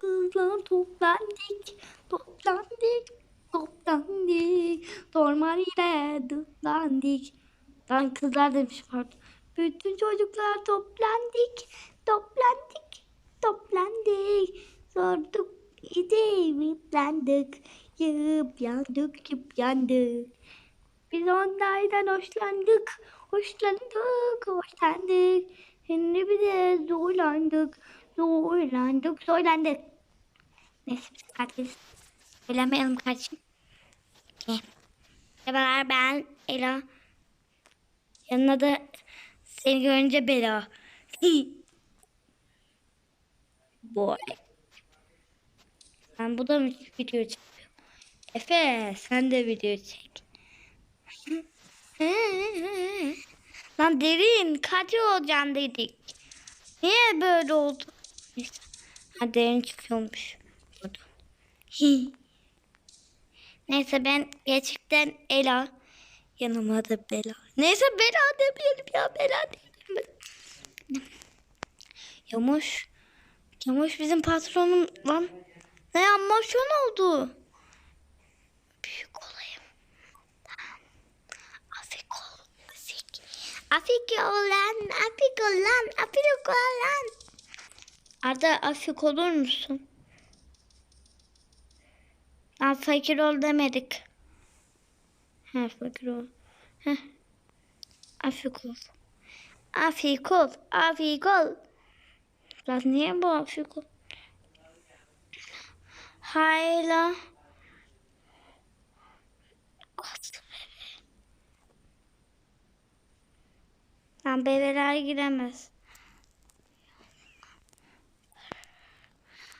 kızlar toplandık, toplandık, toplandık. Orman ile dıtlandık. Lan kızlar demiş pardon. Bütün çocuklar toplandık, toplandık, toplandık. Sorduk, bitlendik. Yıp yandık, yıp yandık. Biz onlardan hoşlandık, hoşlandık, hoşlandık. Şimdi bir de zorlandık, zorlandık, zorlandık. Neyse biz katiliz. Söylemeyelim kaçın. Okay. Merhabalar ben Ela. Yanına da seni görünce Bela. Boy. Ben bu da mı video çekiyor? Efe sen de video çek. Lan derin kaç olacaksın dedik. Niye böyle oldu? Neyse. Ha derin çıkıyormuş. Neyse ben gerçekten Ela. Yanıma da Bela. Neyse Bela demeyelim ya Bela diyelim. Yamuş. Yamuş bizim patronum lan. Ne amasyon oldu? Büyük olayım. Afik ol. Afik. Afik olan. Afik olan. Afik olan. Arda afik olur musun? Lan fakir ol demedik. He fakir ol. Heh. Afik ol. Afik ol. Afik ol. Lan niye bu afik ol? Hayla. Lan bebeler giremez.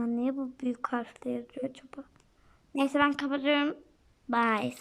Lan niye bu büyük harfle yazıyor acaba? Neyse ben kapatıyorum. Bye.